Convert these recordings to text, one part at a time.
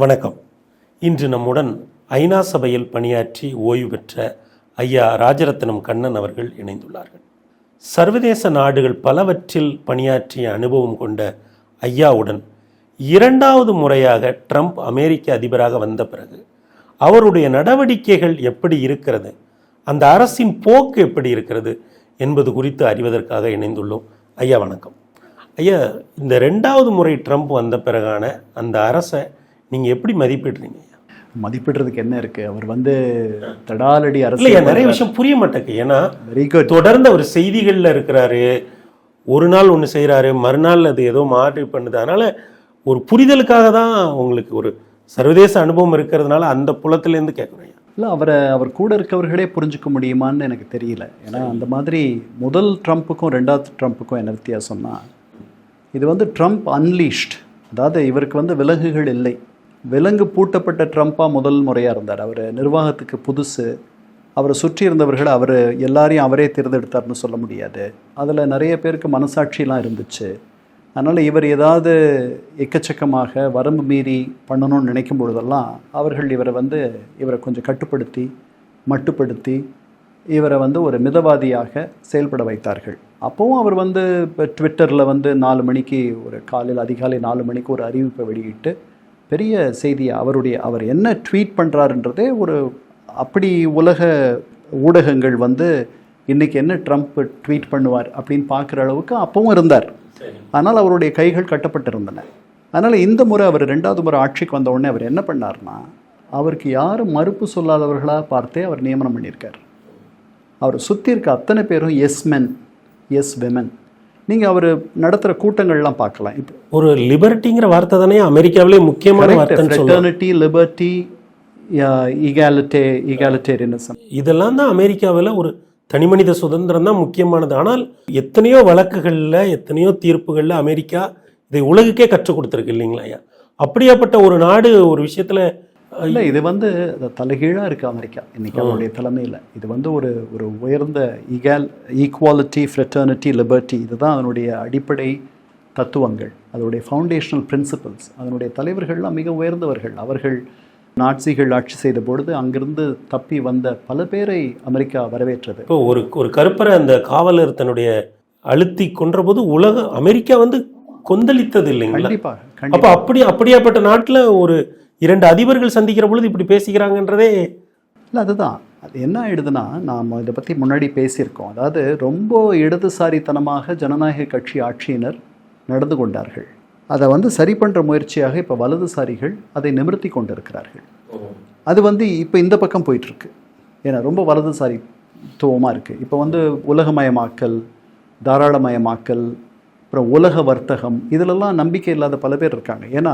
வணக்கம். இன்று நம்முடன் ஐநா சபையில் பணியாற்றி ஓய்வு பெற்ற ஐயா ராஜரத்னம் கண்ணன் அவர்கள் இணைந்துள்ளார்கள். சர்வதேச நாடுகள் பலவற்றில் பணியாற்றிய அனுபவம் கொண்ட ஐயாவுடன் இரண்டாவது முறையாக ட்ரம்ப் அமெரிக்க அதிபராக வந்த பிறகு அவருடைய நடவடிக்கைகள் எப்படி இருக்கிறது அந்த அரசின் போக்கு எப்படி இருக்கிறது என்பது குறித்து அறிவதற்காக இணைந்துள்ளோம். ஐயா வணக்கம். ஐயா இந்த ரெண்டாவது முறை ட்ரம்ப் வந்த பிறகான அந்த அரசை நீங்கள் எப்படி மதிப்பிடுறீங்க? மதிப்பிடுறதுக்கு என்ன இருக்கு? அவர் வந்து தடாலடி அரசியல் நிறைய விஷயம் புரிய மாட்டேங்குது. ஏன்னா தொடர்ந்து அவர் செய்திகளில் இருக்கிறாரு. ஒரு நாள் ஒன்று செய்கிறாரு மறுநாள் அது ஏதோ மாற்றி பண்ணுது. அதனால் ஒரு புரிதலுக்காக தான் உங்களுக்கு ஒரு சர்வதேச அனுபவம் இருக்கிறதுனால அந்த புலத்திலேருந்து கேட்குறேன். இல்லை அவரை அவர் கூட இருக்கவர்களே புரிஞ்சுக்க முடியுமான்னு எனக்கு தெரியல. ஏன்னா அந்த மாதிரி முதல் ட்ரம்ப்புக்கும் ரெண்டாவது ட்ரம்ப்புக்கும் என்ன வித்தியாசம்னா இது வந்து ட்ரம்ப் அன்லீஷ்ட் அதாவது இவருக்கு வந்து விலங்குகள் இல்லை. விலங்கு பூட்டப்பட்ட ட்ரம்ப்பாக முதல் முறையாக இருந்தார். அவர் நிர்வாகத்துக்கு புதுசு. அவரை சுற்றி இருந்தவர்கள் அவர் எல்லாரையும் அவரே தேர்ந்தெடுத்தார்னு சொல்ல முடியாது. அதில் நிறைய பேருக்கு மனசாட்சியெலாம் இருந்துச்சு. அதனால் இவர் ஏதாவது எக்கச்சக்கமாக வரம்பு மீறி பண்ணணும்னு நினைக்கும் பொழுதெல்லாம் அவர்கள் இவரை வந்து இவரை கொஞ்சம் கட்டுப்படுத்தி மட்டுப்படுத்தி இவரை வந்து ஒரு மிதவாதியாக செயல்பட வைத்தார்கள். அப்போவும் அவர் வந்து இப்போ ட்விட்டரில் வந்து நாலு மணிக்கு ஒரு காலையில் அதிகாலை நாலு மணிக்கு ஒரு அறிவிப்பை வெளியிட்டு பெரிய செய்தியை? அவருடைய அவர் என்ன ட்வீட் பண்ணுறாருன்றதே ஒரு அப்படி உலக ஊடகங்கள் வந்து இன்றைக்கி என்ன ட்ரம்ப் ட்வீட் பண்ணுவார் அப்படின்னு பார்க்குற அளவுக்கு அப்பவும் இருந்தார். ஆனால் அவருடைய கைகள் கட்டப்பட்டிருந்தன. அதனால் இந்த முறை அவர் ரெண்டாவது முறை ஆட்சிக்கு வந்த உடனே அவர் என்ன பண்ணார்னா அவருக்கு யாரும் மறுப்பு சொல்லாதவர்களாக பார்த்தே அவர் நியமனம் பண்ணியிருக்கார். அவர் சுற்றி இருக்க அத்தனை பேரும் எஸ் மென் எஸ் விமன் நீங்கள் அவர் நடத்துகிற கூட்டங்கள்லாம் பார்க்கலாம். இப்போ ஒரு லிபர்ட்டிங்கிற வார்த்தை தானே அமெரிக்காவிலே முக்கியமான ஃப்ரெட்டர்னிட்டி லிபர்ட்டி ஈகாலிட்டே ஈகாலிட்டேரியனிசம் இதெல்லாம் தான் அமெரிக்காவில் ஒரு தனிமனித சுதந்திரம் தான் முக்கியமானது. ஆனால் எத்தனையோ வழக்குகளில் எத்தனையோ தீர்ப்புகளில் அமெரிக்கா இதை உலகுக்கே கற்றுக் கொடுத்துருக்கு இல்லைங்களா ஐயா? அப்படியாப்பட்ட ஒரு நாடு ஒரு விஷயத்தில் இல்லை இது வந்து தலைகீழாக இருக்குது அமெரிக்கா. இன்னைக்கு அவருடைய தலைமையில். இது வந்து ஒரு ஒரு உயர்ந்த ஈகால் ஈக்குவாலிட்டி ஃப்ரெட்டர்னிட்டி லிபர்ட்டி இதுதான் அதனுடைய அடிப்படை தத்துவங்கள். அதனுடைய ஃபவுண்டேஷனல் பிரின்சிபல்ஸ் அதனுடைய தலைவர்கள்லாம் மிக உயர்ந்தவர்கள். அவர்கள் நாட்சிகள் ஆட்சி செய்த பொழுது அங்கிருந்து தப்பி வந்த பல பேரை அமெரிக்கா வரவேற்றது. இப்போ ஒரு ஒரு கருப்பரை அந்த காவலர் தன்னுடைய அழுத்தி கொன்றபோது உலக அமெரிக்கா வந்து கொந்தளித்தது இல்லைங்களா? கண்டிப்பாக அப்போ அப்படி அப்படியாப்பட்ட நாட்டில் ஒரு இரண்டு அதிபர்கள் சந்திக்கிற பொழுது இப்படி பேசிக்கிறாங்கன்றதே இல்லை அதுதான். அது என்ன ஆயிடுதுன்னா நாம் இதை பற்றி முன்னாடி பேசியிருக்கோம். அதாவது ரொம்ப இடதுசாரித்தனமாக ஜனநாயக கட்சி ஆட்சியினர் நடந்து கொண்டார்கள். அதை வந்து சரி பண்ணுற முயற்சியாக இப்போ வலதுசாரிகள் அதை நிமிர்த்தி கொண்டிருக்கிறார்கள். அது வந்து இப்போ இந்த பக்கம் போயிட்டுருக்கு. ஏன்னா ரொம்ப வலதுசாரித்துவமாக இருக்குது இப்போ வந்து உலகமயமாக்கல் தாராளமயமாக்கல் அப்புறம் உலக வர்த்தகம் இதிலெல்லாம் நம்பிக்கை இல்லாத பல பேர் இருக்காங்க. ஏன்னா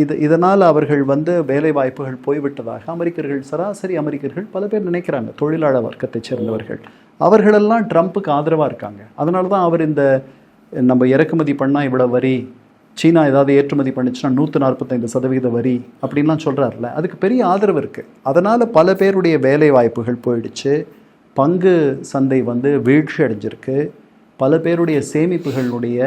இது இதனால் அவர்கள் வந்து வேலை வாய்ப்புகள் போய்விட்டதாக அமெரிக்கர்கள் சராசரி அமெரிக்கர்கள் பல பேர் நினைக்கிறாங்க. தொழிலாளர் வர்க்கத்தை சேர்ந்தவர்கள். அவர்களெல்லாம் ட்ரம்ப்புக்கு ஆதரவாக இருக்காங்க. அதனால தான் அவர் இந்த நம்ம இறக்குமதி பண்ணால் இவ்வளோ வரி சீனா ஏதாவது ஏற்றுமதி பண்ணுச்சுன்னா நூற்று நாற்பத்தைந்து சதவீத வரி அப்படின்லாம் சொல்கிறாருல அதுக்கு பெரிய ஆதரவு இருக்குது அதனால் பல பேருடைய வேலை வாய்ப்புகள் போயிடுச்சு. பங்கு சந்தை வந்து வீழ்ச்சி அடைஞ்சிருக்கு பல பேருடைய சேமிப்புகளுடைய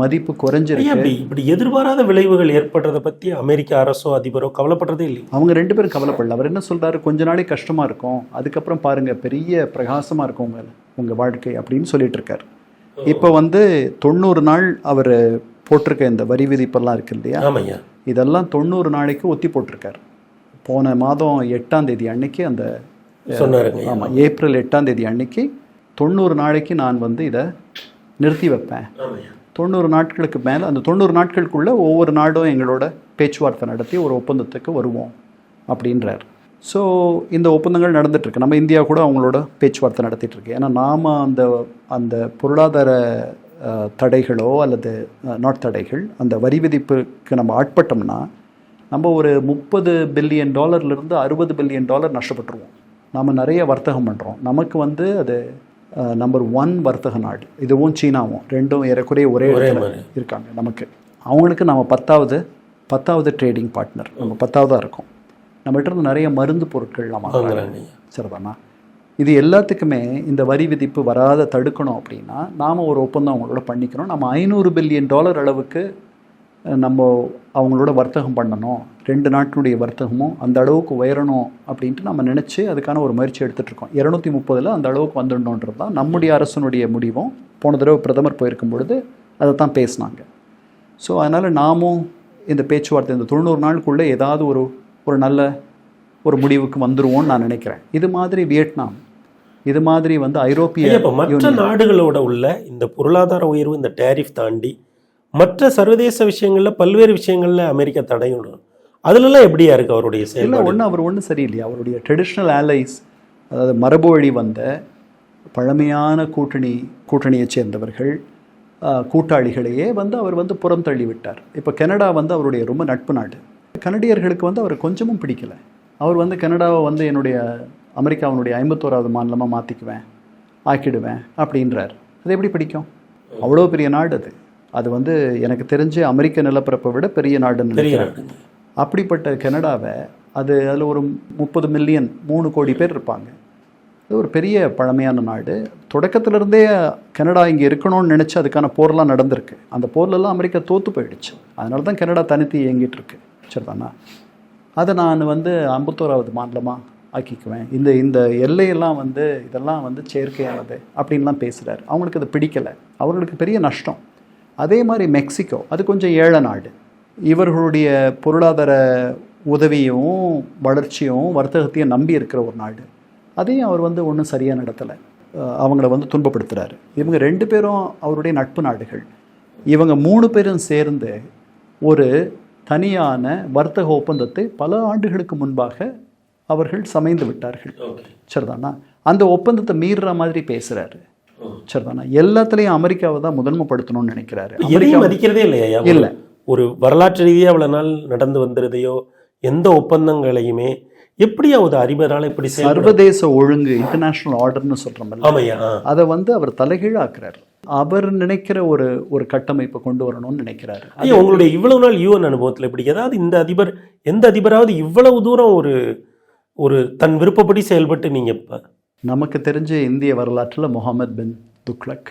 மதிப்பு குறைஞ்சிருக்கு. இப்படி எதிர்பாராத விளைவுகள் ஏற்படுறதை பற்றி அமெரிக்க அரசோ அதிபரோ கவலைப்படுறதே இல்லை அவங்க ரெண்டு பேரும் கவலைப்படல. அவர் என்ன சொல்றாரு? கொஞ்ச நாளைக்கு கஷ்டமா இருக்கும். அதுக்கப்புறம் பாருங்க பெரிய பிரகாசமா இருக்கும் உங்க உங்க வாழ்க்கை அப்படின்னு சொல்லிட்டு இருக்காரு. இப்போ வந்து தொண்ணூறு நாள் அவர் போட்டிருக்க இந்த வரி விதிப்பெல்லாம் இருக்கு இல்லையா? இதெல்லாம் தொண்ணூறு நாளைக்கு ஒத்தி போட்டிருக்காரு. போன மாதம் எட்டாம் தேதி அன்னைக்கு அந்த. ஆமாம் ஏப்ரல் எட்டாம் தேதி அன்னைக்கு தொண்ணூறு நாளைக்கு நான் வந்து இதை நிறுத்தி வைப்பேன். தொண்ணூறு நாட்களுக்கு மேலே அந்த தொண்ணூறு நாட்களுக்குள்ள ஒவ்வொரு நாடும் எங்களோட பேச்சுவார்த்தை நடத்தி ஒரு ஒப்பந்தத்துக்கு வருவோம் அப்படின்றார். ஸோ இந்த ஒப்பந்தங்கள் நடந்துட்டு இருக்கு நம்ம இந்தியா கூட அவங்களோட பேச்சுவார்த்தை நடத்திட்டு இருக்கு ஏன்னா நாம அந்த அந்த பொருளாதார தடைகளோ அல்லது நாட் தடைகள் அந்த வரி விதிப்புக்கு நம்ம ஆட்பட்டோம்னா நம்ம ஒரு முப்பது பில்லியன் டாலர்லேருந்து அறுபது பில்லியன் டாலர் நஷ்டப்பட்டுருவோம். நம்ம நிறைய வர்த்தகம் பண்ணுறோம் நமக்கு வந்து அது நம்பர் ஒன் வர்த்தக நாடு. இதுவும் சீனாவும் ரெண்டும் ஏறக்குறைய ஒரே. இருக்காங்க நமக்கு. அவங்களுக்கு நம்ம பத்தாவது பத்தாவது ட்ரேடிங் பார்ட்னர் நம்ம பத்தாவதாக இருக்கோம். நம்மகிட்ட இருந்து நிறைய மருந்து பொருட்கள்லாம் வாங்குறாங்க. சரிதானா? இது எல்லாத்துக்குமே இந்த வரி விதிப்பு வராத தடுக்கணும் அப்படின்னா நாம் ஒரு ஒப்பந்தம் அவங்களோட பண்ணிக்கணும். நம்ம ஐநூறு பில்லியன் டாலர் அளவுக்கு நம்ம அவங்களோட வர்த்தகம் பண்ணணும். ரெண்டு நாட்டினுடைய வர்த்தகமும் அந்த அளவுக்கு உயரணும் அப்படின்ட்டு நம்ம நினச்சி அதுக்கான ஒரு முயற்சி எடுத்துகிட்டு இருக்கோம். இரநூத்தி முப்பதில் அந்த அளவுக்கு வந்துடணுன்றது தான் நம்முடைய அரசனுடைய முடிவும். போன தடவை பிரதமர் போயிருக்கும் பொழுது அதை தான் பேசினாங்க. ஸோ அதனால் நாமும் இந்த பேச்சுவார்த்தை இந்த தொண்ணூறு நாளுக்குள்ளே ஏதாவது ஒரு ஒரு நல்ல ஒரு முடிவுக்கு வந்துருவோம்னு நான் நினைக்கிறேன். இது மாதிரி வியட்நாம் இது மாதிரி வந்து ஐரோப்பிய மற்ற நாடுகளோட உள்ள இந்த பொருளாதார உயர்வு இந்த டேரிஃப் தாண்டி மற்ற சர்வதேச விஷயங்கள்ல பல்வேறு விஷயங்கள்ல அமெரிக்கா தடையிடும் அதுலலாம் எப்படியா இருக்கு அவருடைய இல்லை செயல்பாடு? ஒன்று அவர் ஒன்றும் சரியில்லையா? அவருடைய ட்ரெடிஷ்னல் allies அதாவது மரபு வழி வந்த பழமையான கூட்டணி கூட்டணியைச் சேர்ந்தவர்கள் கூட்டாளிகளையே வந்து அவர் வந்து புறம் தள்ளி விட்டார் இப்போ கனடா வந்து அவருடைய ரொம்ப நட்பு நாடு. கனடியர்களுக்கு வந்து அவர் கொஞ்சமும் பிடிக்கல. அவர் வந்து கனடாவை வந்து என்னுடைய அமெரிக்காவினுடைய ஐம்பத்தோராவது மாநிலமாக மாற்றிக்குவேன் ஆக்கிடுவேன் அப்படின்றார். அது எப்படி பிடிக்கும்? அவ்வளோ பெரிய நாடு அது. அது வந்து எனக்கு தெரிஞ்சு அமெரிக்க நிலப்பரப்பை விட பெரிய நாடுன்னு நினைக்கிறேன். அப்படிப்பட்ட கனடாவை அது அதில் ஒரு முப்பது மில்லியன் மூணு கோடி பேர் இருப்பாங்க. இது ஒரு பெரிய பழமையான நாடு. தொடக்கத்திலிருந்தே கனடா இங்கே இருக்கணும்னு நினச்சி அதுக்கான போர்லாம் நடந்திருக்கு. அந்த போர்லெல்லாம் அமெரிக்கா தோற்று போயிடுச்சு. அதனால தான் கனடா தனித்து இயங்கிட்டு இருக்கு சரிதானா? அதை நான் வந்து ஐம்பத்தோராவது மாநிலமாக ஆக்கிக்குவேன். இந்த இந்த எல்லையெல்லாம் வந்து இதெல்லாம் வந்து செயற்கையானது அப்படின்லாம் பேசுகிறார் அவங்களுக்கு அது பிடிக்கலை. அவர்களுக்கு பெரிய நஷ்டம். அதே மாதிரி மெக்சிகோ அது கொஞ்சம் ஏழை நாடு. இவர்களுடைய பொருளாதார உதவியும் வளர்ச்சியும் வர்த்தகத்தையும் நம்பி இருக்கிற ஒரு நாடு. அதையும் அவர் வந்து ஒன்றும் சரியாக நடத்தலை. அவங்கள வந்து துன்பப்படுத்துகிறாரு இவங்க ரெண்டு பேரும் அவருடைய நட்பு நாடுகள். இவங்க மூணு பேரும் சேர்ந்து ஒரு தனியான வர்த்தக ஒப்பந்தத்தை பல ஆண்டுகளுக்கு முன்பாக அவர்கள் சமைந்து விட்டார்கள். சரிதானா? அந்த ஒப்பந்தத்தை மீறுற மாதிரி பேசுகிறாரு சரிதானா? எல்லாத்துலேயும் அமெரிக்காவை தான் முதன்மைப்படுத்தணும்னு நினைக்கிறாரு. எதையும் மதிக்கிறதே இல்லையா? இல்ல. ஒரு வரலாற்று ரீதியா அவ்வளவு நாள் நடந்து வந்திருதையோ எந்த ஒப்பந்தங்களையுமே எப்படி அவர் அறிவரால் இப்படி சர்வதேச ஒழுங்கு இன்டர்நேஷனல் ஆர்டர்னு சொல்கிறோம்ல ஆமையா. அதை வந்து அவர் தலைகீழாக்குறார். அவர் நினைக்கிற ஒரு ஒரு கட்டமைப்பை கொண்டு வரணும்னு நினைக்கிறாரு. ஐயா உங்களுடைய இவ்வளவு நாள் யூஎன் அனுபவத்துல இப்படி ஏதாவது இந்த அதிபர் எந்த அதிபராவது இவ்வளவு தூரம் ஒரு ஒரு தன் விருப்பப்படி செயல்பட்டு நீங்க இப்ப நமக்கு தெரிஞ்ச இந்திய வரலாற்றில் முகமது பின் துக்ளக்.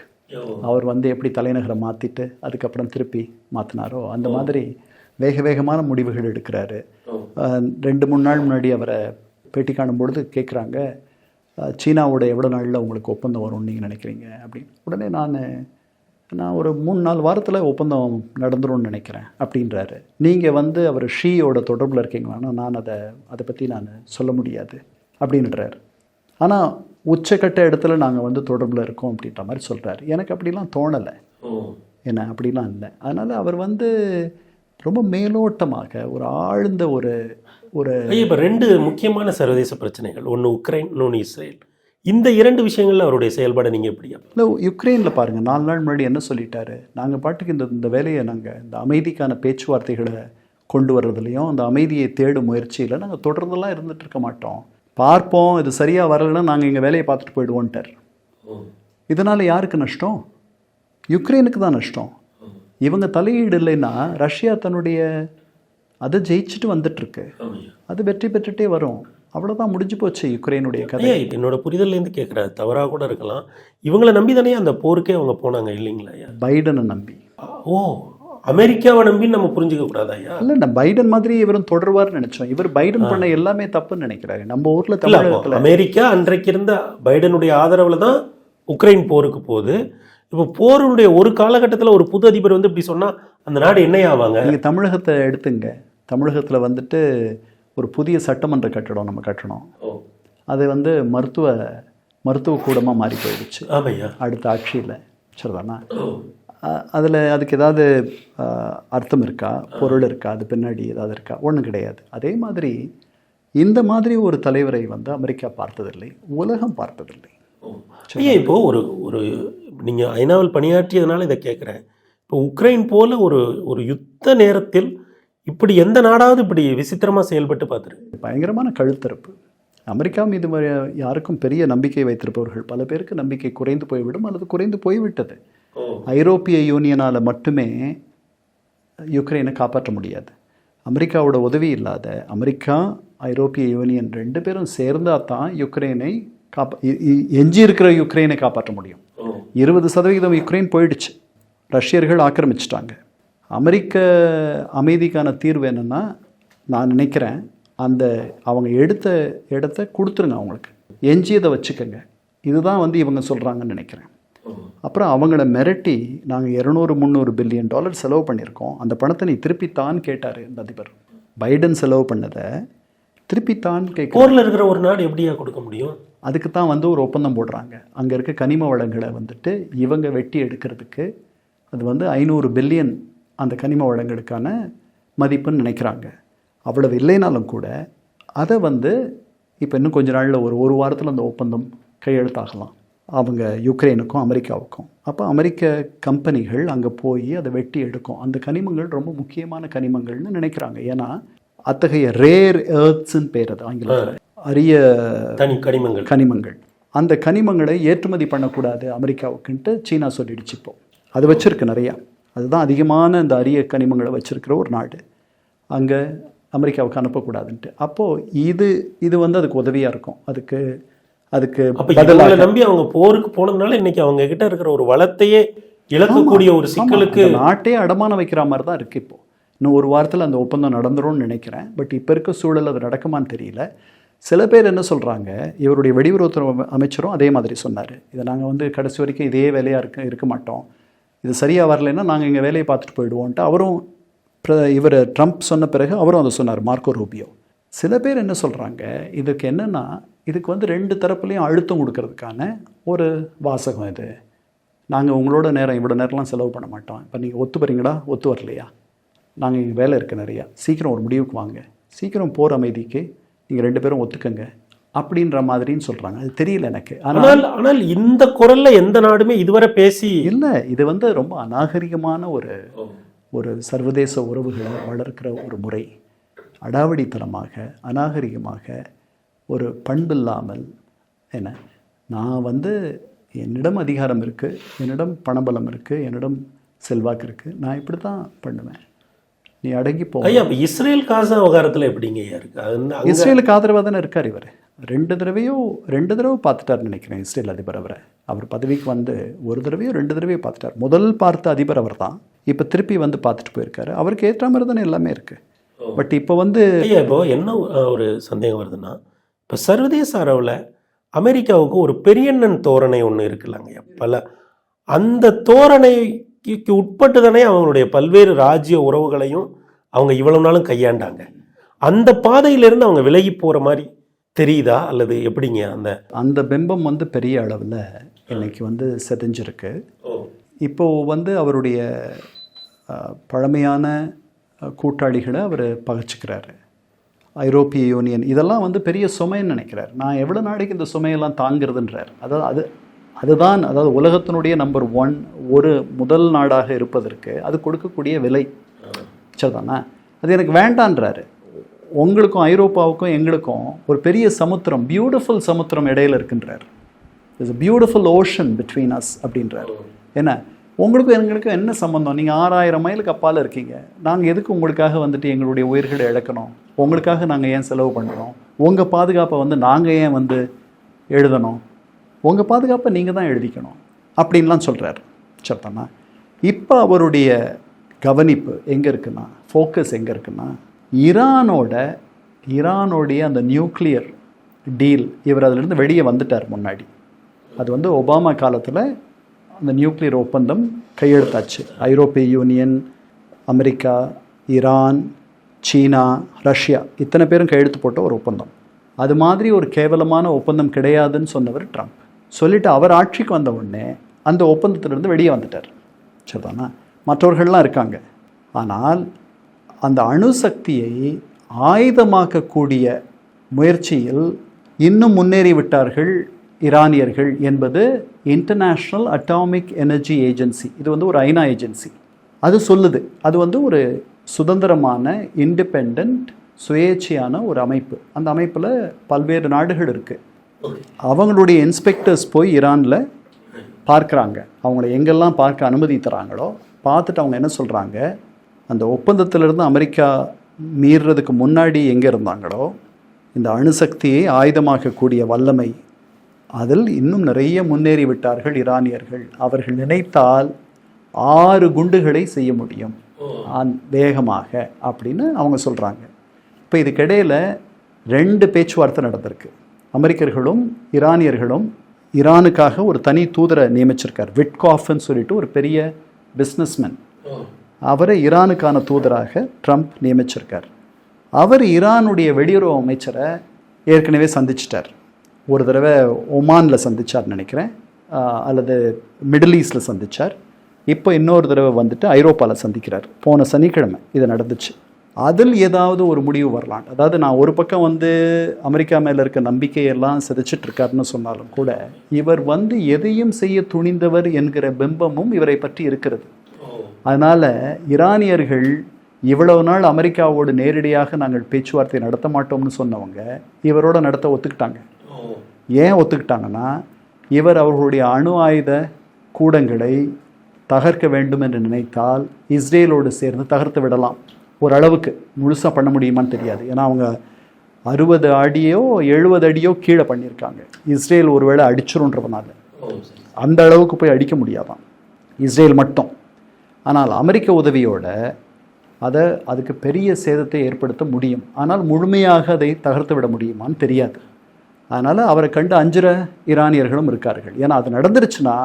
அவர் வந்து எப்படி தலைநகரை மாற்றிட்டு அதுக்கப்புறம் திருப்பி மாற்றினாரோ அந்த மாதிரி வேக வேகமான முடிவுகள் எடுக்கிறாரு. ரெண்டு மூணு நாள் முன்னாடி அவரை பேட்டி காணும் பொழுது கேட்குறாங்க சீனாவோட எவ்வளோ நாளில் உங்களுக்கு ஒப்பந்தம் வரும்னு நீங்கள் நினைக்கிறீங்க? அப்படின்னு. உடனே நான் நான் ஒரு மூணு நாலு வாரத்தில் ஒப்பந்தம் நடந்துரும்னு நினைக்கிறேன் அப்படின்றாரு. நீங்கள் வந்து அவர் ஷீயோட தொடர்பில் இருக்கீங்களான்னா நான் அதை அதை பற்றி நான் சொல்ல முடியாது அப்படின்றாரு. ஆனால் உச்சக்கட்ட இடத்துல நாங்கள் வந்து தொடர்பில் இருக்கோம் அப்படின்ற மாதிரி சொல்கிறாரு எனக்கு அப்படிலாம் தோணலை. என்ன அப்படிலாம் இல்லை. அதனால் அவர் வந்து ரொம்ப மேலோட்டமாக ஒரு ஆழ்ந்த ஒரு ஒரு இப்ப ரெண்டு முக்கியமான சர்வதேச பிரச்சனைகள். ஒன்னு உக்ரைன் இன்னொன்னு இஸ்ரேல். இந்த இரண்டு விஷயங்கள்ல அவருடைய செயல்பாடை நீங்க எப்படியா இல்லை யுக்ரைனில் பாருங்கள் நாலு நாள் முன்னாடி என்ன சொல்லிட்டாரு? நாங்கள் பாட்டுக்கு இந்த இந்த வேலையை நாங்கள் இந்த அமைதிக்கான பேச்சுவார்த்தைகளை கொண்டு வர்றதுலையும் அந்த அமைதியை தேடும் முயற்சியில் நாங்கள் தொடர்ந்தெல்லாம் இருந்துட்டு இருக்க மாட்டோம். பார்ப்போம் இது சரியாக வரலைன்னா நாங்கள் எங்கள் வேலையை பார்த்துட்டு போயிடுவோன்ட்டார். இதனால் யாருக்கு நஷ்டம்? யுக்ரைனுக்கு தான் நஷ்டம். இவங்க தலையீடு இல்லைன்னா ரஷ்யா தன்னுடைய அதை ஜெயிச்சுட்டு வந்துட்டுருக்கு. அது வெற்றி பெற்றுட்டே வரும். அவ்வளோதான் முடிஞ்சு போச்சு யுக்ரைனுடைய கதை. என்னோட புரிதல்ல இருந்து கேட்குறாரு தவறா கூட இருக்கலாம். இவங்களை நம்பி தானே அந்த போருக்கே அவங்க போனாங்க இல்லைங்களா பைடனை நம்பி. ஓ. அமெரிக்காவை நம்பி நம்ம புரிஞ்சுக்க கூடாதா ஐயா? இல்லை நான் பைடன் மாதிரி இவரும் தொடர்வார்னு நினைச்சோம். இவர் பைடன் பண்ண எல்லாமே தப்புன்னு நினைக்கிறாரு. நம்ம ஊர்ல தமிழகத்துல அமெரிக்கா அன்றைக்கு இருந்த பைடனுடைய ஆதரவுல தான் உக்ரைன் போருக்கு போகுது. இப்போ போருடைய ஒரு காலகட்டத்துல ஒரு புது அதிபர் வந்து இப்படி சொன்னா அந்த நாடு என்ன ஆவாங்க? நீங்க தமிழகத்தை எடுத்துங்க. தமிழகத்துல வந்துட்டு ஒரு புதிய சட்டமன்ற கட்டடம் நம்ம கட்டணும். அது வந்து மருத்துவ மருத்துவ கூடமா மாறி போயிடுச்சு. அடுத்த ஆட்சியில். சரிதானா? அதில் அதுக்கு ஏதாவது அர்த்தம் இருக்கா? பொருள் இருக்கா? அது பின்னாடி ஏதாவது இருக்கா? ஒன்றும் கிடையாது. அதே மாதிரி இந்த மாதிரி ஒரு தலைவரை வந்து அமெரிக்கா பார்த்ததில்லை. உலகம் பார்த்ததில்லை. ஐயா இப்போ ஒரு ஒரு நீங்க ஐநாவில் பணியாற்றியதுனால இதை கேட்குறேன். இப்போ உக்ரைன் போல ஒரு ஒரு யுத்த நேரத்தில் இப்படி எந்த நாடாவது இப்படி விசித்திரமா செயல்பட்டு பார்த்துருக்கு பயங்கரமான கழுத்தறுப்பு. அமெரிக்கா மீது வ- யாருக்கும் பெரிய நம்பிக்கை வைத்திருப்பவர்கள் பல பேருக்கு நம்பிக்கை குறைந்து போய்விடும் அல்லது குறைந்து போய்விட்டது. ஐரோப்பிய யூனியனால் மட்டுமே யுக்ரைனை காப்பாற்ற முடியாது. அமெரிக்காவோட உதவி இல்லாத அமெரிக்கா ஐரோப்பிய யூனியன் ரெண்டு பேரும் சேர்ந்தா தான் யுக்ரைனை காப்பா எஞ்சி இருக்கிற யுக்ரைனை காப்பாற்ற முடியும். இருபது சதவிகிதம் யுக்ரைன் போயிடுச்சு. ரஷ்யர்கள் ஆக்கிரமிச்சிட்டாங்க. அமெரிக்க அமைதிக்கான தீர்வு என்னன்னா நான் நினைக்கிறேன் அந்த அவங்க எடுத்த இடத்த கொடுத்துருங்க அவங்களுக்கு. எஞ்சியதை வச்சுக்கோங்க. இதுதான் வந்து இவங்க சொல்கிறாங்கன்னு நினைக்கிறேன். அப்புறம் அவங்கள மிரட்டி நாங்கள் இரநூறு முந்நூறு பில்லியன் டாலர் செலவு பண்ணியிருக்கோம். அந்த பணத்தை நீ திருப்பித்தான் கேட்டார் இந்த அதிபர். பைடன் செலவு பண்ணதை திருப்பித்தான் கேட்க போர்ல இருக்கிற ஒரு நாடு எப்படியா கொடுக்க முடியும்? அதுக்கு தான் வந்து ஒரு ஒப்பந்தம் போடுறாங்க. அங்கே இருக்க கனிம வளங்களை வந்துட்டு இவங்க வெட்டி எடுக்கிறதுக்கு அது வந்து ஐநூறு பில்லியன் அந்த கனிம வளங்களுக்கான மதிப்புன்னு நினைக்கிறாங்க. அவ்வளவு இல்லைனாலும் கூட அதை வந்து இப்போ இன்னும் கொஞ்ச நாளில் ஒரு ஒரு வாரத்தில் அந்த ஒப்பந்தம் கையெழுத்தாகலாம். அவங்க யுக்ரைனுக்கும் அமெரிக்காவுக்கும். அப்போ அமெரிக்க கம்பெனிகள் அங்கே போய் அதை வெட்டி எடுக்கும். அந்த கனிமங்கள் ரொம்ப முக்கியமான கனிமங்கள்னு நினைக்கிறாங்க. ஏன்னா அத்தகைய ரேர் ஏர்த்ஸ்ன்னு பேர் அது ஆங்கிலத்தில். அரிய தனி கனிமங்கள். கனிமங்கள். அந்த கனிமங்களை ஏற்றுமதி பண்ணக்கூடாது அமெரிக்காவுக்குன்ட்டு சீனா சொல்லிடுச்சு இப்போ. அது வச்சிருக்கு நிறையா. அதுதான் அதிகமான இந்த அரிய கனிமங்களை வச்சிருக்கிற ஒரு நாடு. அங்கே அமெரிக்காவுக்கு அனுப்பக்கூடாதுன்ட்டு. அப்போது இது இது வந்து அதுக்கு உதவியாக இருக்கும். அதுக்கு அதுக்கு இவங்களை நம்பி அவங்க போருக்கு போனதுனால இன்னைக்கு அவங்க கிட்ட இருக்கிற ஒரு வளத்தையே இழக்கக்கூடிய ஒரு சிக்கலுக்கு நாட்டே அடமானம் வைக்கிற மாதிரி தான் இருக்குது இப்போ. இன்னும் ஒரு வாரத்தில் அந்த ஒப்பந்தம் நடந்துரும்னு நினைக்கிறேன். பட் இப்போ இருக்க சூழல் அது நடக்குமான்னு தெரியல. சில பேர் என்ன சொல்கிறாங்க இவருடைய வெளியுறவுத்துறை அம- அமைச்சரும் அதே மாதிரி சொன்னார். இதை நாங்கள் வந்து கடைசி வரைக்கும் இதே வேலையாக இருக்க இருக்க மாட்டோம். இது சரியாக வரலைன்னா நாங்கள் எங்கள் வேலையை பார்த்துட்டு போயிடுவோன்ட்டு அவரும் இவர் ட்ரம்ப் சொன்ன பிறகு அவரும் அதை சொன்னார் மார்க்கோ ரூபியோ. சில பேர் என்ன சொல்கிறாங்க இதுக்கு என்னென்னா இதுக்கு வந்து ரெண்டு தரப்புலையும் அழுத்தம் கொடுக்கறதுக்கான ஒரு வாசகம் இது. நாங்கள் உங்களோட நேரம் இவ்வளோ நேரம்லாம் செலவு பண்ண மாட்டோம். இப்போ நீங்கள் ஒத்து போகிறீங்களா ஒத்து வரலையா? நாங்கள் இங்கே வேலை இருக்குது நிறையா. சீக்கிரம் ஒரு முடிவுக்கு வாங்க. சீக்கிரம் போர் அமைதிக்கு நீங்கள் ரெண்டு பேரும் ஒத்துக்கங்க அப்படின்ற மாதிரின்னு சொல்கிறாங்க அது தெரியல எனக்கு. ஆனால் ஆனால் ஆனால் இந்த குரல்ல எந்த நாடுமே இதுவரை பேசி இல்லை இது வந்து ரொம்ப அநாகரிகமான ஒரு ஒரு சர்வதேச உறவுகளை வளர்க்கிற ஒரு முறை. அடாவடித்தனமாக அநாகரிகமாக ஒரு பண்பில்லாமல் என்ன? நான் வந்து என்னிடம் அதிகாரம் இருக்குது என்னிடம் பணபலம் இருக்குது என்னிடம் செல்வாக்கு இருக்குது நான் இப்படி தான் பண்ணுவேன். நீ அடங்கி போ. ஐயா இஸ்ரேல் காசா விவகாரத்துல எப்படிங்க ஐயா இருக்கு? இஸ்ரேலுக்கு ஆதரவாக தானே இருக்கார் இவர்? ரெண்டு தடவையோ ரெண்டு தடவை பார்த்துட்டாருன்னு நினைக்கிறேன் இஸ்ரேல் அதிபர் அவரை. அவர் பதவிக்கு வந்து ஒரு தடவையோ ரெண்டு தடவையோ பார்த்துட்டார். முதல் பார்த்த அதிபர் அவர் தான் இப்போ திருப்பி வந்து பார்த்துட்டு போயிருக்காரு. அவருக்கு ஏற்ற மாதிரி தானே எல்லாமே இருக்குது பட் இப்போ வந்து ஐயா இப்போ என்ன ஒரு சந்தேகம் வருதுன்னா இப்போ சர்வதேச அளவில் அமெரிக்காவுக்கு ஒரு பெரியண்ணன் தோரணை ஒன்று இருக்குல்லங்க. பல அந்த தோரணைக்கு உட்பட்டு தானே அவங்களுடைய பல்வேறு ராஜ்ய உறவுகளையும் அவங்க இவ்வளவு நாளும் கையாண்டாங்க. அந்த பாதையிலிருந்து அவங்க விலகி போகிற மாதிரி தெரியுதா? அல்லது எப்படிங்க அந்த அந்த பிம்பம் வந்து பெரிய அளவில் இன்னைக்கு வந்து செதைஞ்சிருக்கு. இப்போ வந்து அவருடைய பழமையான கூட்டாளிகளை அவர் பகச்சிக்கிறாரு. ஐரோப்பிய யூனியன் இதெல்லாம் வந்து பெரிய சுமைன்னு நினைக்கிறார். நான் எவ்வளோ நாளைக்கு இந்த சுமையெல்லாம் தாங்கிறதுன்றார் அதாவது அது அதுதான் அதாவது உலகத்தினுடைய நம்பர் ஒன் ஒரு முதல் நாடாக இருப்பதற்கு அது கொடுக்கக்கூடிய விலை. சரிதானா? அது எனக்கு வேண்டான்றாரு. உங்களுக்கும் ஐரோப்பாவுக்கும் எங்களுக்கும் ஒரு பெரிய சமுத்திரம் பியூட்டிஃபுல் சமுத்திரம் இடையில இருக்குன்றார். Is beautiful ocean between us அப்படின்றார். என்ன? உங்களுக்கும் எங்களுக்கும் என்ன சம்மந்தம் நீங்கள் ஆறாயிரம் மைலுக்கு அப்பால் இருக்கீங்க. நாங்கள் எதுக்கு உங்களுக்காக வந்துட்டு எங்களுடைய உயிர்களை இழக்கணும்? உங்களுக்காக நாங்கள் ஏன் செலவு பண்ணுறோம் உங்கள் பாதுகாப்பை வந்து நாங்கள் ஏன் வந்து எழுதணும்? உங்கள் பாதுகாப்பை நீங்கள் தான் எழுதிக்கணும். அப்படின்லாம் சொல்கிறார் சரிதானா. இப்போ அவருடைய கவனிப்பு எங்கே இருக்குன்னா ஃபோக்கஸ் எங்கே இருக்குன்னா ஈரானோட ஈரானோடைய அந்த நியூக்ளியர் டீல் இவர் அதிலிருந்து வெளியே வந்துட்டார் முன்னாடி. அது வந்து ஒபாமா காலத்தில் அந்த நியூக்ளியர் ஒப்பந்தம் கையெழுத்தாச்சு. ஐரோப்பிய யூனியன் அமெரிக்கா ஈரான் சீனா ரஷ்யா இத்தனை பேரும் கையெழுத்து போட்ட ஒரு ஒப்பந்தம். அது மாதிரி ஒரு கேவலமான ஒப்பந்தம் கிடையாதுன்னு சொன்னவர் ட்ரம்ப். சொல்லிட்டு அவர் ஆட்சிக்கு வந்த உடனே அந்த ஒப்பந்தத்திலிருந்து வெளியே வந்துட்டார். சரிதானா? மற்றவர்கள்லாம் இருக்காங்க. ஆனால் அந்த அணுசக்தியை ஆயுதமாக்கக்கூடிய முயற்சியில் இன்னும் முன்னேறி விட்டார்கள் ஈரானியர்கள் என்பது இன்டர்நேஷ்னல் அட்டாமிக் எனர்ஜி ஏஜென்சி இது வந்து ஒரு ஐநா ஏஜென்சி. அது சொல்லுது. அது வந்து ஒரு சுதந்திரமான இண்டிபெண்ட் சுயேட்சையான ஒரு அமைப்பு. அந்த அமைப்பில் பல்வேறு நாடுகள் இருக்குது அவங்களுடைய இன்ஸ்பெக்டர்ஸ் போய் ஈரானில் பார்க்குறாங்க. அவங்கள எங்கெல்லாம் பார்க்க அனுமதி தராங்களோ பார்த்துட்டு அவங்க என்ன சொல்கிறாங்க அந்த ஒப்பந்தத்திலிருந்து அமெரிக்கா மீறுறதுக்கு முன்னாடி எங்கே இருந்தாங்களோ இந்த அணுசக்தியை ஆயுதமாக்கக்கூடிய வல்லமை அதில் இன்னும் நிறைய முன்னேறி விட்டார்கள் ஈரானியர்கள் அவர்கள் நினைத்தால் ஆறு குண்டுகளை செய்ய முடியும். வேகமாக அப்படின்னு அவங்க சொல்கிறாங்க இப்போ இதுக்கிடையில் ரெண்டு பேச்சுவார்த்தை நடந்திருக்கு. அமெரிக்கர்களும் ஈரானியர்களும் ஈரானுக்காக ஒரு தனி தூதரை நியமிச்சிருக்கார். விட்காஃப்னு சொல்லிட்டு ஒரு பெரிய பிஸ்னஸ்மேன் அவரை ஈரானுக்கான தூதராக ட்ரம்ப் நியமிச்சிருக்கார். அவர் ஈரானுடைய வெளியுறவு அமைச்சரை ஏற்கனவே சந்திச்சிட்டார். ஒரு தடவை ஒமானில் சந்திச்சார் நினைக்கிறேன். அல்லது மிடில் ஈஸ்டில் சந்திச்சார். இப்போ இன்னொரு தடவை வந்துட்டு ஐரோப்பாவில் சந்திக்கிறார். போன சனிக்கிழமை இது நடந்துச்சு. அதில் ஏதாவது ஒரு முடிவு வரலாம். அதாவது நான் ஒரு பக்கம் வந்து அமெரிக்கா மேலே இருக்க நம்பிக்கையெல்லாம் சிதைச்சிட்ருக்காருன்னு சொன்னாலும் கூட இவர் வந்து எதையும் செய்ய துணிந்தவர் என்கிற பிம்பமும் இவரை பற்றி இருக்கிறது. அதனால் ஈரானியர்கள் இவ்வளவு நாள் அமெரிக்காவோடு நேரடியாக நாங்கள் பேச்சுவார்த்தை நடத்த மாட்டோம்னு சொன்னவங்க இவரோட நடத்த ஒத்துக்கிட்டாங்க. ஏன் ஒத்துக்கிட்டாங்கன்னா இவர் அவர்களுடைய அணு ஆயுத கூடங்களை தகர்க்க வேண்டும் என்று நினைத்தால் இஸ்ரேலோடு சேர்ந்து தகர்த்து விடலாம். ஓரளவுக்கு முழுசாக பண்ண முடியுமான்னு தெரியாது. ஏன்னா அவங்க அறுபது அடியோ எழுபது அடியோ கீழே பண்ணியிருக்காங்க. இஸ்ரேல் ஒருவேளை அடிச்சிருன்றதுனால அந்த அளவுக்கு போய் அடிக்க முடியாதாம் இஸ்ரேல் மட்டும். ஆனால் அமெரிக்க உதவியோட அதை அதுக்கு பெரிய சேதத்தை ஏற்படுத்த முடியும். ஆனால் முழுமையாக அதை தகர்த்து விட முடியுமான்னு தெரியாது. அதனால் அவரை கண்டு அஞ்சுற ஈரானியர்களும் இருக்கார்கள். ஏன்னா அது நடந்துருச்சுன்னா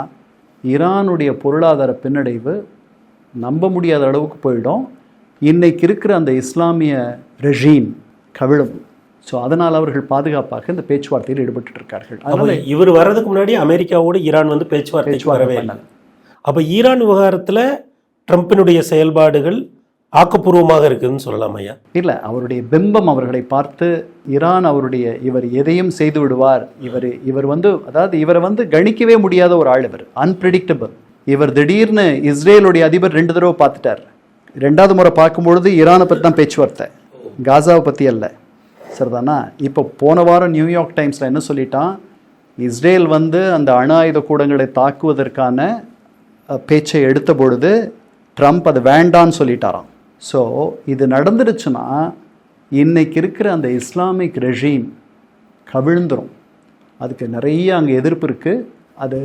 ஈரானுடைய பொருளாதார பின்னடைவு நம்ப முடியாத அளவுக்கு போயிடும். இன்னைக்கு இருக்கிற அந்த இஸ்லாமிய ரெஜீம் கவிழும். ஸோ அதனால் அவர்கள் பாதுகாப்பாக இந்த பேச்சுவார்த்தையில் ஈடுபட்டு இருக்கார்கள். அதனால இவர் வர்றதுக்கு முன்னாடி அமெரிக்காவோடு ஈரான் வந்து பேச்சுவார்த்தை வரவே. இல்லை. அப்ப ஈரான் விவகாரத்துல ட்ரம்பினுடைய செயல்பாடுகள் ஆக்கப்பூர்வமாக இருக்குதுன்னு சொல்லலாம் ஐயா. இல்லை அவருடைய பிம்பம் அவர்களை பார்த்து ஈரான் அவருடைய இவர் எதையும் செய்து விடுவார். இவர் இவர் வந்து அதாவது இவரை வந்து கணிக்கவே முடியாத ஒரு ஆள் இவர். அன்பிரடிக்டபிள் இவர் திடீர்னு இஸ்ரேலுடைய அதிபர் ரெண்டு தடவை பார்த்துட்டார். ரெண்டாவது முறை பார்க்கும்பொழுது ஈரானை பற்றி தான் பேச்சுவார்த்தை. காசாவை பற்றி அல்ல. சரிதானா? இப்போ போன வாரம் நியூயார்க் டைம்ஸில் என்ன சொல்லிட்டான்? இஸ்ரேல் வந்து அந்த அணு ஆயுத கூடங்களை தாக்குவதற்கான பேச்சை எடுத்த பொழுது ட்ரம்ப் அது வேண்டான்னு சொல்லிட்டாராம். ஸோ இது நடந்துருச்சுன்னா இன்னைக்கு இருக்கிற அந்த இஸ்லாமிக் ரெஜீம் கவிழ்ந்துரும். அதுக்கு நிறைய அங்கே எதிர்ப்பு இருக்குது அது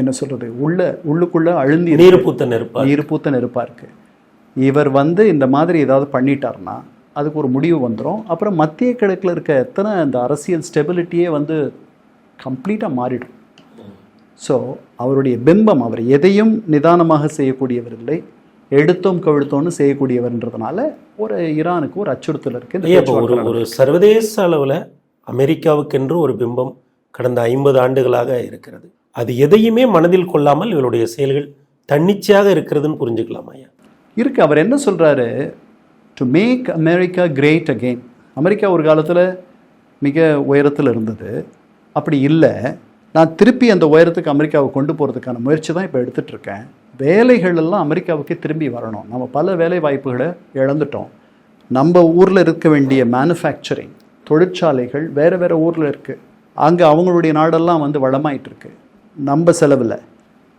என்ன சொல்கிறது உள்ள உள்ளுக்குள்ளே அழுந்தி இருக்கு. நீர் பூத்த நெருப்பா நீர் பூத்த நெருப்பாக இருக்கு. இவர் வந்து இந்த மாதிரி ஏதாவது பண்ணிட்டாருன்னா அதுக்கு ஒரு முடிவு வந்துடும் அப்புறம் மத்திய கிழக்கில் இருக்க எத்தனை அந்த அரசியல் ஸ்டெபிலிட்டியே வந்து கம்ப்ளீட்டாக மாறிடும். ஸோ அவருடைய பிம்பம் அவர் எதையும் நிதானமாக செய்யக்கூடியவர் இல்லை. எடுத்தோம் கவிழ்த்தோன்னு செய்யக்கூடியவர்ன்றதுனால ஒரு ஈரானுக்கு ஒரு அச்சுறுத்தல் இருக்கு. இந்த ஐயா இப்போ ஒரு ஒரு சர்வதேச அளவில் அமெரிக்காவுக்கென்று ஒரு பிம்பம் கடந்த ஐம்பது ஆண்டுகளாக இருக்கிறது. அது எதையுமே மனதில் கொள்ளாமல் இவருடைய செயல்கள் தன்னிச்சையாக இருக்கிறதுன்னு புரிஞ்சுக்கலாம் ஐயா. இருக்கு. அவர் என்ன சொல்றாரு? To make America great again America ஒரு காலத்தில் மிக உயரத்தில் இருந்தது. அப்படி இல்லை. நான் திருப்பி அந்த உயரத்துக்கு அமெரிக்காவை கொண்டு போகிறதுக்கான முயற்சி தான் இப்போ எடுத்துட்டு இருக்கேன். வேலைகள் எல்லாம் அமெரிக்காவுக்கே திரும்பி வரணும். நம்ம பல வேலை வாய்ப்புகளை இழந்துட்டோம். நம்ம ஊரில் இருக்க வேண்டிய மேனுஃபேக்சரிங் தொழிற்சாலைகள் வேறு வேறு ஊரில் இருக்குது அங்கே அவங்களுடைய நாடெல்லாம் வந்து வளமாயிட்டு இருக்கு. நம்ம செலவில்.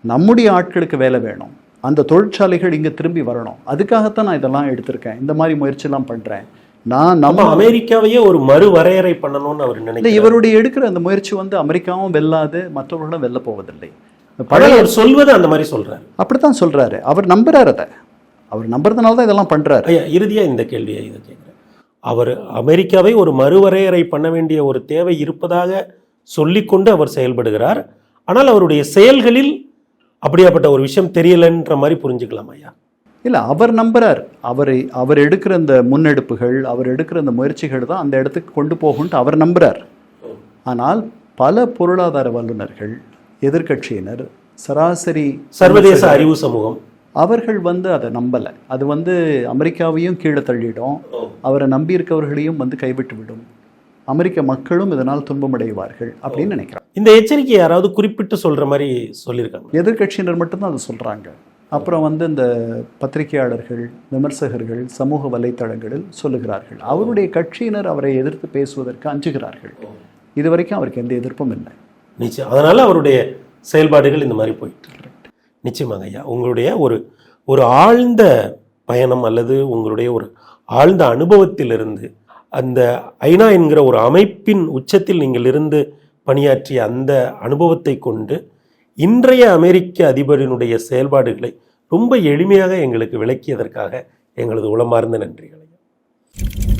நம்முடைய ஆட்களுக்கு வேலை வேணும். அந்த தொழிற்சாலைகள் இங்கே திரும்பி வரணும். அதுக்காகத்தான் நான் இதெல்லாம் எடுத்திருக்கேன். இந்த மாதிரி முயற்சியெல்லாம் பண்ணுறேன் நான் நம்ம அமெரிக்காவையே ஒரு மறுவரையறை பண்ணணும்னு அவர் இல்லை நினைக்கிறார். இவருடைய எடுக்கிற அந்த முயற்சி வந்து அமெரிக்காவும் வெல்லாது மற்றவர்களும் வெல்ல போவதில்லை. பழைய சொல்வது அந்த மாதிரி சொல்றாரு. அப்படித்தான் சொல்றாரு. அவர் நம்புறாரு அதை. அவர் நம்புறதுனால தான் இதெல்லாம் பண்றாரு. ஐயா இறுதியா இந்த கேள்வியை இதை கேட்குறேன். அவர் அமெரிக்காவை ஒரு மறுவரையறை பண்ண வேண்டிய ஒரு தேவை இருப்பதாக சொல்லிக்கொண்டு அவர் செயல்படுகிறார். ஆனால் அவருடைய செயல்களில் அப்படியாப்பட்ட ஒரு விஷயம் தெரியலன்ற மாதிரி புரிஞ்சுக்கலாம் ஐயா. இல்லை அவர் நம்புறார். அவர் அவர் எடுக்கிற அந்த முன்னெடுப்புகள் அவர் எடுக்கிற அந்த முயற்சிகள் தான் அந்த இடத்துக்கு கொண்டு போகும்ட்டு அவர் நம்புறார். ஆனால் பல பொருளாதார வல்லுநர்கள் எதிர்க்கட்சியினர் சராசரி சர்வதேச அறிவு சமூகம். அவர்கள் வந்து அதை நம்பலை. அது வந்து அமெரிக்காவையும் கீழே தள்ளிடும். அவரை நம்பியிருக்கவர்களையும் வந்து கைவிட்டு விடும். அமெரிக்க மக்களும் இதனால் துன்பமடைவார்கள் அப்படின்னு நினைக்கிறாங்க இந்த எச்சரிக்கை யாராவது குறிப்பிட்டு சொல்ற மாதிரி சொல்லியிருக்காங்க. எதிர்க்கட்சியினர் மட்டும்தான் அதை சொல்கிறாங்க அப்புறம் வந்து இந்த பத்திரிகையாளர்கள் விமர்சகர்கள் சமூக வலைத்தளங்களில் சொல்லுகிறார்கள். அவருடைய கட்சியினர் அவரை எதிர்த்து பேசுவதற்கு அஞ்சுகிறார்கள். இதுவரைக்கும் அவருக்கு எந்த எதிர்ப்பும் இல்லை. நிச்சயம். அதனால் அவருடைய செயல்பாடுகள் இந்த மாதிரி போயிட்டு நிச்சயமாக ஐயா. உங்களுடைய ஒரு ஒரு ஆழ்ந்த பயணம் அல்லது உங்களுடைய ஒரு ஆழ்ந்த அனுபவத்திலிருந்து அந்த ஐநா என்கிற ஒரு அமைப்பின் உச்சத்தில் நீங்கள் இருந்து பணியாற்றிய அந்த அனுபவத்தை கொண்டு இன்றைய அமெரிக்க அதிபரினுடைய செயல்பாடுகளை ரொம்ப எளிமையாக எங்களுக்கு விளக்கியதற்காக எங்களது உளமார்ந்த நன்றிகள் ஐயா.